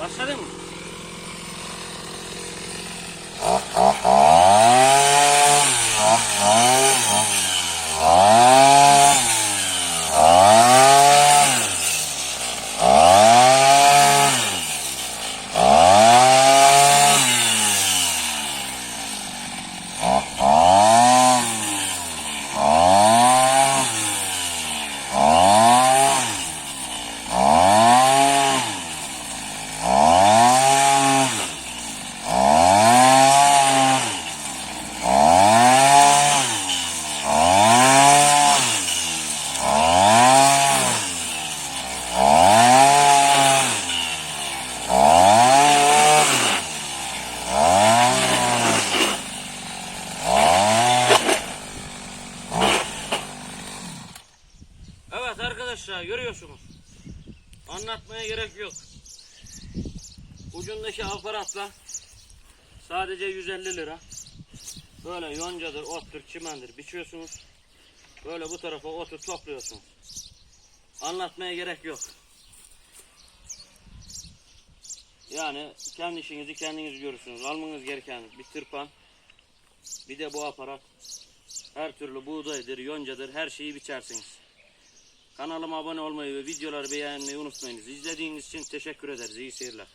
Başladın mı? Evet arkadaşlar görüyorsunuz. Anlatmaya gerek yok. Ucundaki aparatla sadece 150 lira. Böyle yoncadır, ottur, çimendir biçiyorsunuz. Böyle bu tarafa otu topluyorsunuz. Anlatmaya gerek yok. Yani kendi işinizi kendiniz görürsünüz. Almanız gereken bir tırpan. Bir de bu aparat. Her türlü buğdaydır, yoncadır her şeyi biçersiniz. Kanalıma abone olmayı ve videoları beğenmeyi unutmayınız. İzlediğiniz için teşekkür ederiz. İyi seyirler.